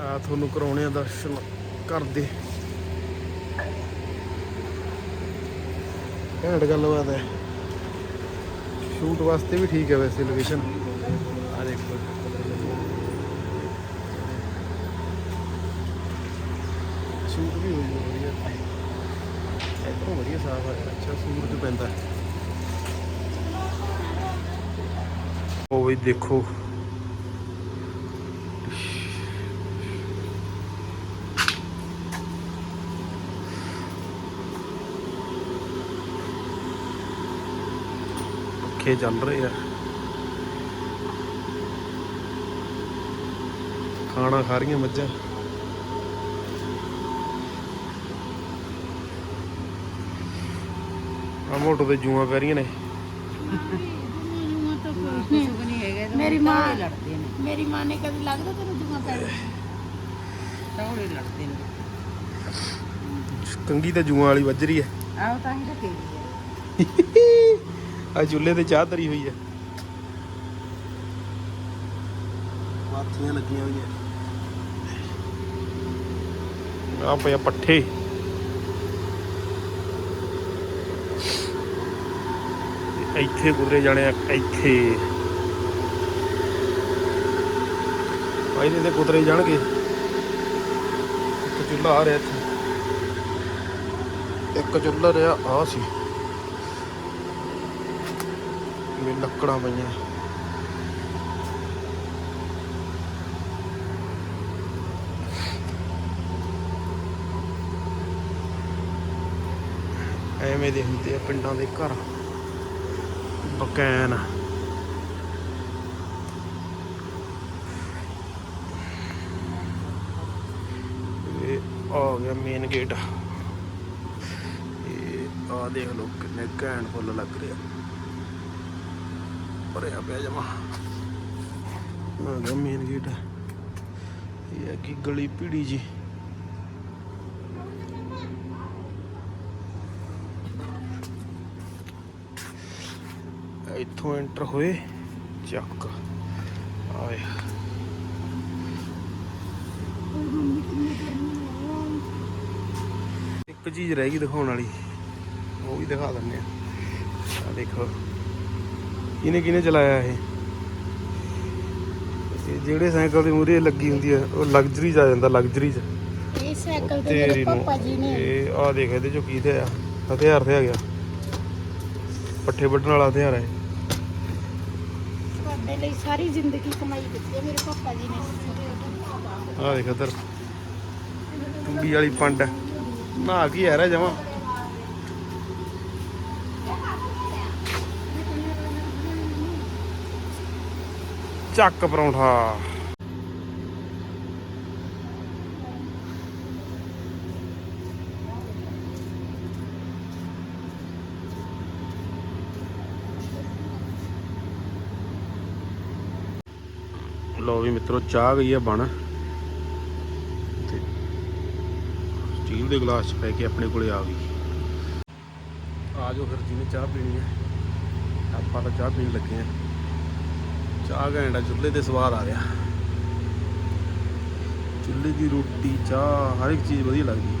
ਆ ਤੁਹਾਨੂੰ ਕਰਾਉਣੇ ਆ ਦਰਸ਼ਨ ਕਰਦੇ। ਘੈਂਟ ਗੱਲਬਾਤ ਹੈ। ਸ਼ੂਟ ਵਾਸਤੇ ਵੀ ਠੀਕ ਹੈ ਵੈਸੇ ਲੋਕੇਸ਼ਨ ਆ ਦੇਖੋ। ਸ਼ੂਟ ਵੀ ਹੋ ਜੂਗਾ ਵਧੀਆ। ਇੱਥੋਂ ਵਧੀਆ ਸਾਫ਼ ਹੈ। ਅੱਛਾ ਸੂਰਜ ਪੈਂਦਾ। ਉਹ ਵੀ ਦੇਖੋ। ਪੱਖੇ ਚੱਲ ਰਹੇ ਆ। ਖਾਣਾ ਖਾ ਰਹੀਆਂ ਮੱਝਾਂ। ਆ ਮੋਟੋ ਤੇ ਜੂਆਂ ਪੈ ਰਹੀਆਂ ਨੇ। ਮੇਰੀ ਮਾਂ ਲੜਦੇ ਨੇ। ਮੇਰੀ ਮਾਂ ਨੇ ਕਦੇ ਲੱਗਦਾ ਤੈਨੂੰ ਜੁਮਾ ਪੈ ਤੌੜੇ ਲੜਦੇ ਨੇ। ਕੰਗੀ ਤੇ ਜੂਆਂ ਵਾਲੀ ਵੱਜ ਰਹੀ ਹੈ। ਆਹ ਤਾਂ ਹੀ ਤਾਂ ਕਹੀ ਆ ਚੁੱਲ੍ਹੇ ਤੇ ਚਾਹ ਧਰੀ ਹੋਈ ਹੈ। ਮਾਥੀਆਂ ਲੱਗੀਆਂ ਹੋਈਆਂ। ਆ ਪਿਆ ਪੱਠੇ। ਇੱਥੇ ਗੁਜ਼ਰੇ ਜਾਣੇ ਆ ਇੱਥੇ। ਆ ਇਹਦੇ ਕੁਤਰੇ ਜਾਣਗੇ। ਇੱਕ ਚੁੱਲ੍ਹਾ ਆ ਰਿਹਾ ਇੱਥੇ। ਇੱਕ ਚੁੱਲ੍ਹਾ ਰਿਹਾ ਆ ਸੀ। ਵੀ ਲੱਕੜਾਂ ਪਈਆਂ। ਐਵੇਂ ਦੇ ਹੁੰਦੇ ਆ ਪਿੰਡਾਂ ਦੇ ਘਰ। ਬਕੈਨ। ਇਹ ਆ ਗਿਆ ਮੇਨ ਗੇਟ ਇਹ ਆ ਦੇਖ ਲਓ ਕਿੰਨੇ ਘੈਂਟ ਫੁੱਲ ਲੱਗ ਰਿਹਾ ਭਰਿਆ ਪਿਆ ਜਮਾ। ਆ ਗਿਆ ਮੇਨ ਗੇਟ ਇਹ ਹੈ ਕਿ ਗਲੀ ਪੀੜੀ ਜੀ ਇੱਥੋਂ ਐਂਟਰ ਹੋਏ, ਚੱਕ। ਆਏ। ਇੱਕ ਚੀਜ਼ ਰਹਿ ਗਈ ਦਿਖਾਉਣ ਵਾਲੀ। ਉਹ ਵੀ ਦਿਖਾ ਦਿੰਦੇ ਆ। ਆ ਦੇਖੋ। ਕਿਹਨੇ ਕਿਹਨੇ ਚਲਾਇਆ ਇਹ? ਜਿਹੜੇ ਸਾਈਕਲ ਦੀ ਮੂਰੇ ਲੱਗੀ ਹੁੰਦੀ ਹੈ ਉਹ ਲਗਜ਼ਰੀ ਆ ਜਾਂਦਾ ਲਗਜ਼ਰੀ ਚ। ਇਹ ਸਾਈਕਲ ਤੇ ਮੇਰੇ ਪਾਪਾ ਜੀ ਨੇ। ਇਹ ਆ ਦੇਖ ਇਹਦੇ ਚੋਂ ਕੀ ਤੇ ਆ? ਹਥਿਆਰ ਤੇ ਆ ਗਿਆ। ਪੱਠੇ ਵੱਢਣ ਵਾਲਾ ਹਥਿਆਰ ਹੈ ਸਾਡੇ ਲਈ ਸਾਰੀ ਜ਼ਿੰਦਗੀ ਕਮਾਈ ਕੀਤੀ ਹੈ ਮੇਰੇ ਪਾਪਾ ਜੀ ਨੇ। ਆ ਦੇਖ ਇਧਰ। ਟੁੰਬੀ ਵਾਲੀ ਪੰਡ। ਨਾ ਕੀ ਯਾਰ ਜਮਾ। ਚੱਕ ਪਰੌਂਠਾ। ਲੋ ਵੀ ਮਿੱਤਰੋ, ਚਾਹ ਗਈ ਆ ਬਣ। ਤੇ ਸਟੀਲ ਦੇ ਗਲਾਸ ਚ ਪੈ ਕੇ ਆਪਣੇ ਕੋਲੇ ਆ ਗਈ। ਆ ਜਾਓ ਫਿਰ, ਜਿਹਨੇ ਚਾਹ ਪੀਣੀ ਹੈ, ਆਪਾਂ ਤਾਂ ਚਾਹ ਪੀਣ ਲੱਗੇ ਆ ਚਾਹ ਘੈਂਟਾ ਚੁੱਲ੍ਹੇ ਤੇ ਸਵਾਦ ਆ ਗਿਆ ਚੁੱਲ੍ਹੇ ਦੀ ਰੋਟੀ, ਚਾਹ, ਹਰ ਇੱਕ ਚੀਜ਼ ਵਧੀਆ ਲੱਗਦੀ।